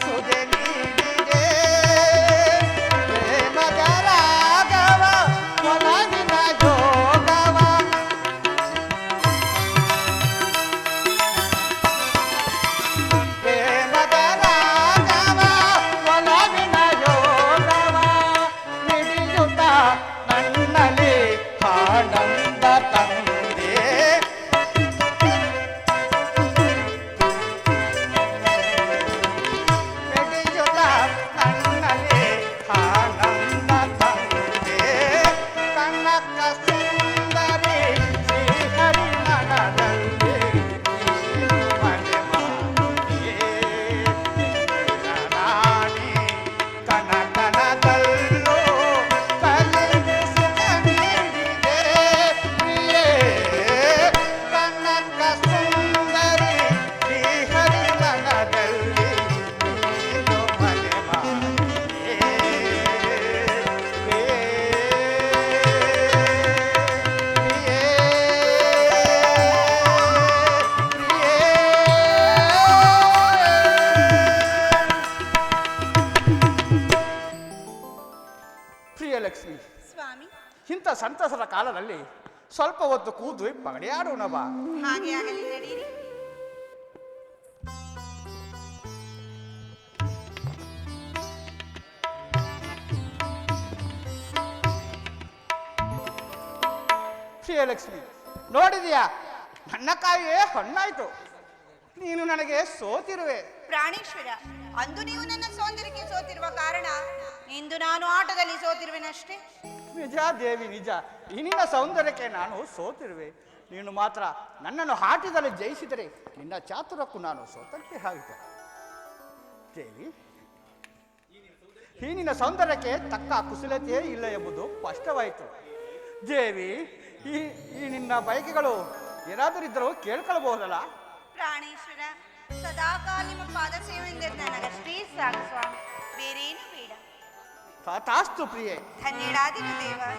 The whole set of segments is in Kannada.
ಸುದೆ ಕೂತು ಪಗಡೆಯಾಡೋಣ ಬಾ ಹಾಗೆ ಆಗಲಿ ನಡೀರಿ. ಪ್ರಿಯಲಕ್ಷ್ಮಿ ನೋಡಿದೀಯಾ? ನನ್ನ ಕಾಯಿಯೇ ಹಣ್ಣಾಯ್ತು. ನೀನು ನನಗೆ ಸೋತಿರುವೆ. ಪ್ರಾಣೇಶ್ವರ ಅಂದು ನೀವು ನನ್ನ ಸೌಂದರ್ಯಕ್ಕೆ ಸೋತಿರುವ ಕಾರಣ ಇಂದು ನಾನು ಆಟದಲ್ಲಿ ಸೋತಿರುವೆನಷ್ಟೇ. ನಿಜ ದೇವಿ ನಿಜ. ನಿನ್ನ ಸೌಂದರ್ಯಕ್ಕೆ ನಾನು ಸೋತಿರುವೆ. ನೀನು ಮಾತ್ರ ನನ್ನನ್ನು ಹಾಟಿದಲ್ಲಿ ಜಯಿಸಿದರೆ ನಿನ್ನ ಚಾತುರಕ್ಕೂ ನಾನು ಸೋತಕ್ಕೆ ಆಗಿದೆ ದೇವಿ ಈ ಸೌಂದರ್ಯಕ್ಕೆ ತಕ್ಕ ಕುಶಲತೆಯೇ ಇಲ್ಲ ಎಂಬುದು ಸ್ಪಷ್ಟವಾಯಿತು. ದೇವಿ, ಈ ಈ ನಿನ್ನ ಬಯಕೆಗಳು ಏನಾದರೂ ಇದ್ದರೂ ಕೇಳ್ಕೊಳ್ಬಹುದಲ್ಲ? ಪ್ರಾಣೇಶ್ವರ ಸದಾಕಾಲ ನಿಮ್ಮ ಪಾದ ಸೇವೆಯಿಂದ ನನಗೆ ಸಾಕು ಸ್ವಾಮಿ. ಬೇರೇನು ಬೇಡ. तथास्तु प्रिय। धन्यवादिदेवाय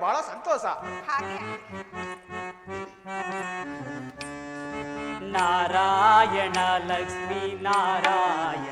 ಬಹಳ ಸಂತೋಷ ಹಾಗೆ ನಾರಾಯಣ ಲಕ್ಷ್ಮೀ ನಾರಾಯಣ ನಾರಾಯಣ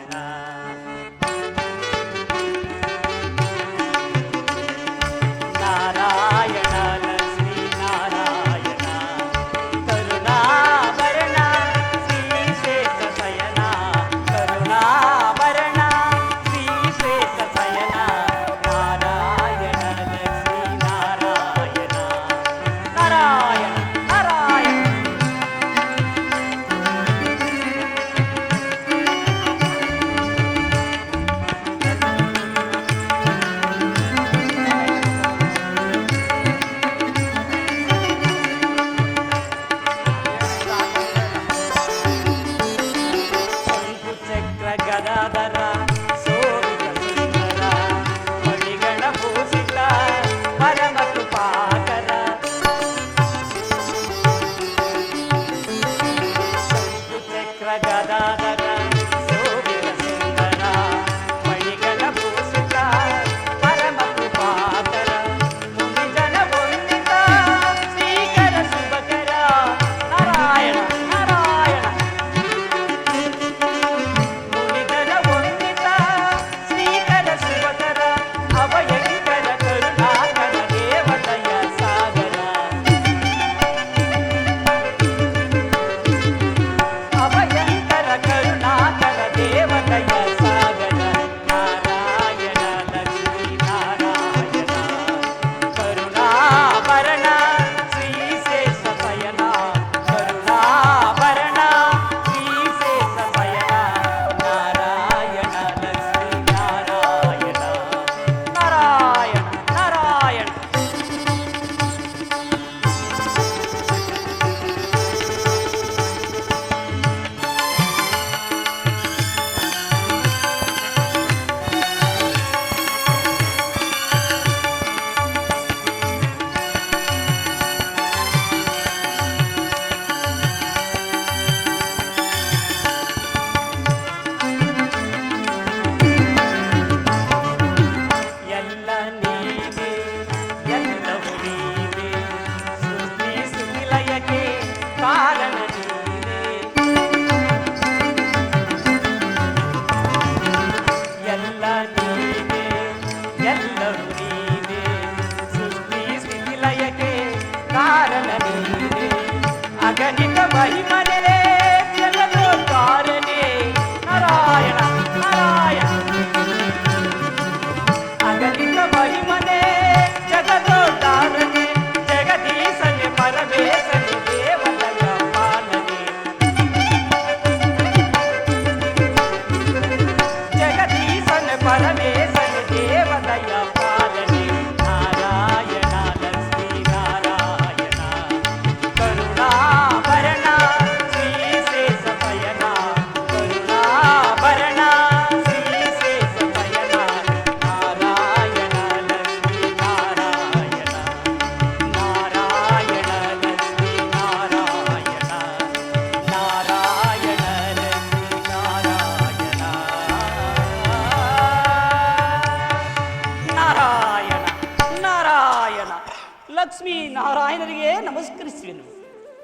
ನಾರಾಯಣರಿಗೆ ನಮಸ್ಕರಿಸುವೆನು.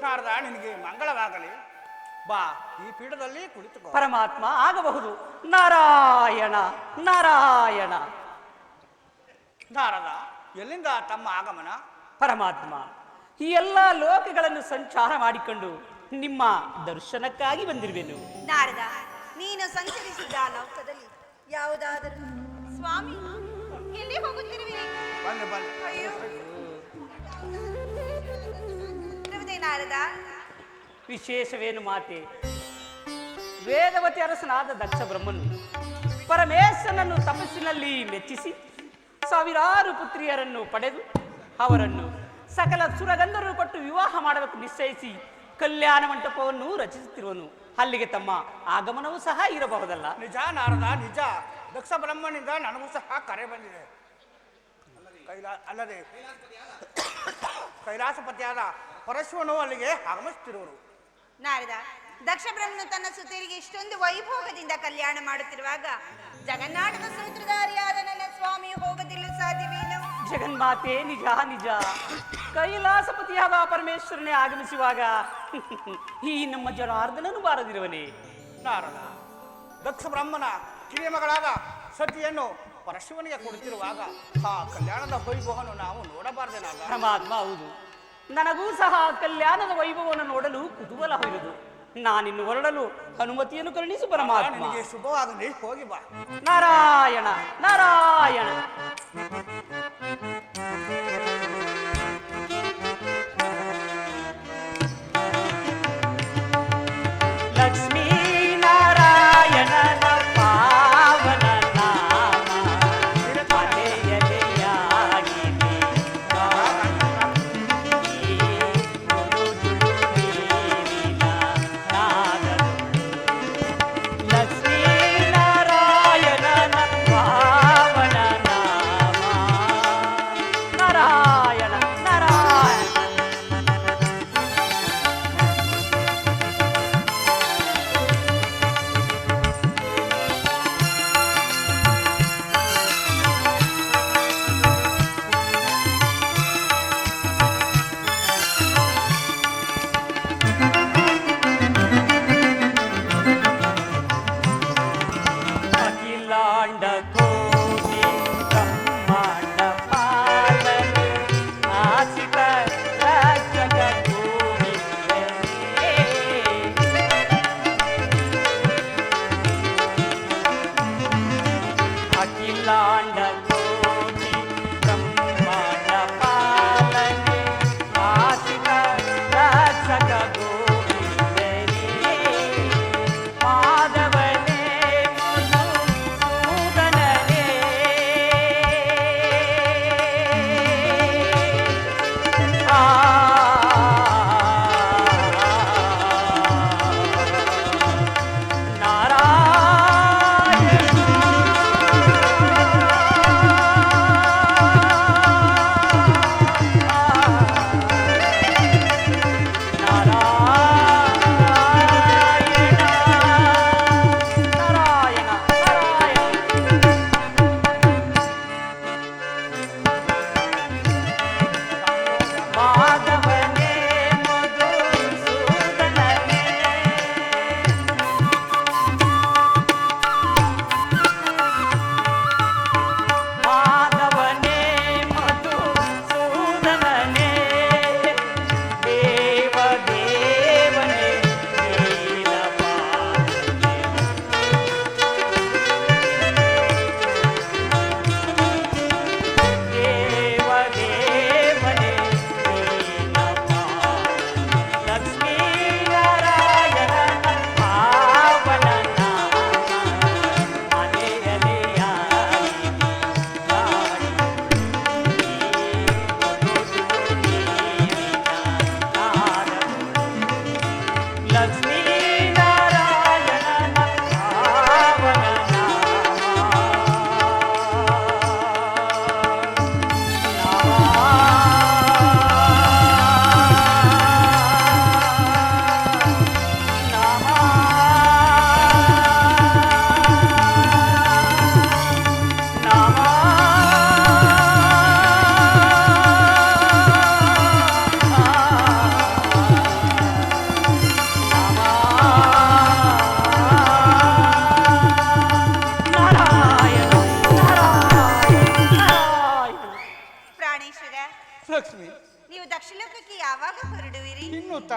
ಕಾರದ ನಿನಗೆ ಮಂಗಳವಾಗಲಿ. ಬಾ ಈ ಪೀಠದಲ್ಲಿ ಕುಳಿತುಕೋ. ಪರಮಾತ್ಮ ಆಗಬಹುದು. ನಾರಾಯಣ ನಾರಾಯಣ. ನಾರದ ಎಲ್ಲಿಂದ ತಮ್ಮ ಆಗಮನ? ಪರಮಾತ್ಮ ಈ ಎಲ್ಲ ಲೋಕಗಳನ್ನು ಸಂಚಾರ ಮಾಡಿಕೊಂಡು ನಿಮ್ಮ ದರ್ಶನಕ್ಕಾಗಿ ಬಂದಿರುವೆನು. ನಾರದ ನೀನು ಸಂಚರಿಸಿದ ಲೋಕದಲ್ಲಿ ಯಾವುದಾದರೂ ಸ್ವಾಮಿ ಎಲ್ಲಿ ಬಂದು ಅಯ್ಯೋ ನಾರದ? ವಿಶೇಷವೇನು ಮಾತೆ? ವೇದವತಿ ಅರಸನಾದ ದಕ್ಷ ಬ್ರಹ್ಮನು ಪರಮೇಶ್ವರನನ್ನು ತಪಸ್ಸಿನಲ್ಲಿ ಮೆಚ್ಚಿಸಿ ಸಾವಿರಾರು ಪುತ್ರಿಯರನ್ನು ಪಡೆದು ಅವರನ್ನು ಸಕಲ ಸುರಗಂಧರು ಕೊಟ್ಟು ವಿವಾಹ ಮಾಡಬೇಕು ನಿಶ್ಚಯಿಸಿ ಕಲ್ಯಾಣ ಮಂಟಪವನ್ನು ರಚಿಸುತ್ತಿರುವನು. ಅಲ್ಲಿಗೆ ತಮ್ಮ ಆಗಮನವೂ ಸಹ ಇರಬಹುದಲ್ಲ? ನಿಜ ನಾರದ ನಿಜ. ದಕ್ಷ ಬ್ರಹ್ಮನಿಂದ ನನಗೂ ಸಹ ಕರೆ ಬಂದಿದೆ. ಕೈಲಾ ಅಲ್ಲದೆ ಕೈಲಾಸಪತಿಯಾದ ಪರಶುವನು ಅಲ್ಲಿಗೆ ಆಗಮಿಸುತ್ತಿರುವರು. ನಾರದ ದಕ್ಷ ಬ್ರಹ್ಮನು ತನ್ನ ಸುತ್ತರಿಗೆ ಇಷ್ಟೊಂದು ವೈಭೋಗದಿಂದ ಕಲ್ಯಾಣ ಮಾಡುತ್ತಿರುವಾಗ ಜಗನ್ನಾಟದ ಸೂತ್ರಧಾರಿಯಾದ ನನ್ನ ಸ್ವಾಮಿ ಹೋಗದಿಲ್ಲ ಸಾಧ್ಯವೇನು? ಜಗನ್ಮಾತೆ ನಿಜ ನಿಜ. ಕೈಲಾಸಪತಿಯಾದ ಪರಮೇಶ್ವರನೇ ಆಗಮಿಸುವಾಗ ಈ ನಮ್ಮ ಜನಾರ್ದನನು ಬಾರದಿರುವನೇ. ನಾರದ ದಕ್ಷ ಬ್ರಹ್ಮನ ಕಿರಿಯ ಮಗಳಾದ ಸತಿಯನ್ನು ಪರಶುವನಿಗೆ ಕೊಡುತ್ತಿರುವಾಗ ಆ ಕಲ್ಯಾಣದ ವೈಭವವನ್ನು ನಾವು ನೋಡಬಾರ್ದೇನಾಗ ಪರಮಾತ್ಮ ಹೌದು. ನನಗೂ ಸಹ ಕಲ್ಯಾಣದ ವೈಭವವನ್ನು ನೋಡಲು ಕುತೂಹಲ ಹೊರದು ನಾನಿನ್ನು ಹೊರಡಲು ಅನುಮತಿಯನ್ನು ಕರುಣಿಸು ಪರಮಾತ್ಮ. ಶುಭವಾಗಲಿ ಹೋಗಿ ಬಾ. ನಾರಾಯಣ ನಾರಾಯಣ.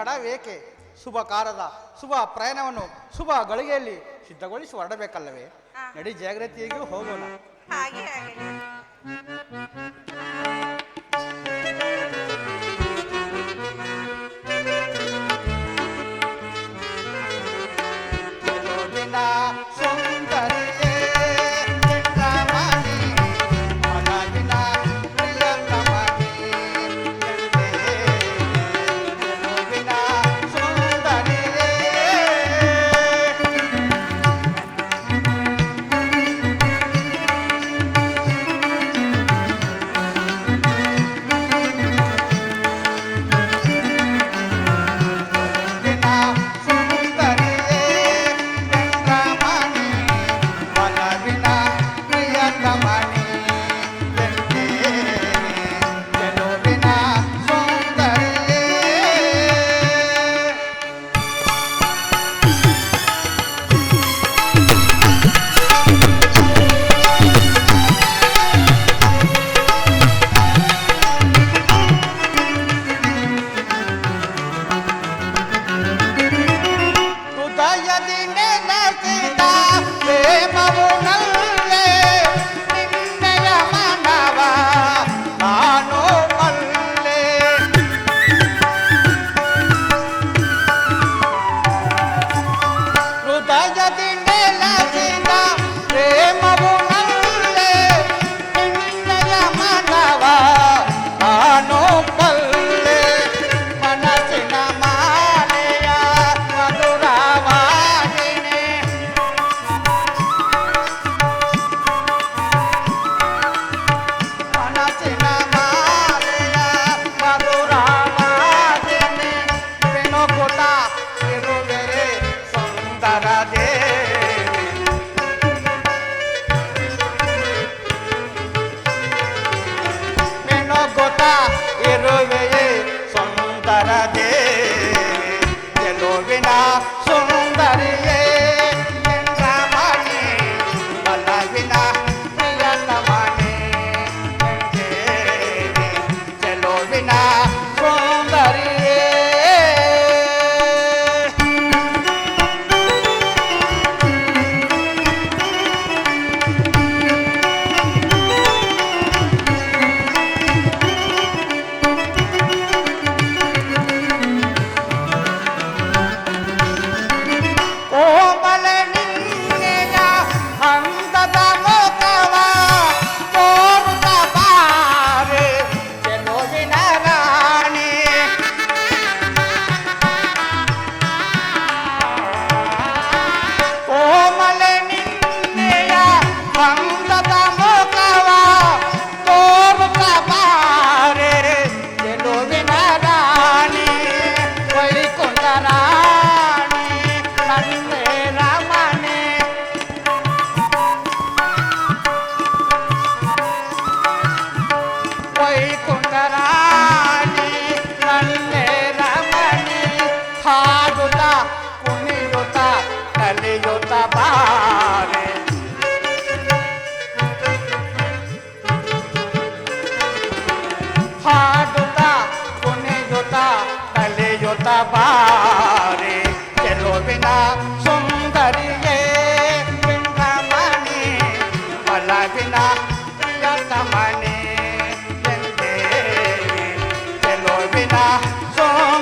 ಇನ್ನು ಏಕೆ ಶುಭ ಕಾರದ ಶುಭ ಪ್ರಯಾಣವನ್ನು ಶುಭ ಗಳಿಗೆಯಲ್ಲಿ ಸಿದ್ಧಗೊಳಿಸಿ ಹೊರಡಬೇಕಲ್ಲವೇ ನಡಿ ಜಾಗೃತಿಯಾಗಿ ಹೋಗೋಣ. ಹಾಗೆ ಹಾಗೆ. song.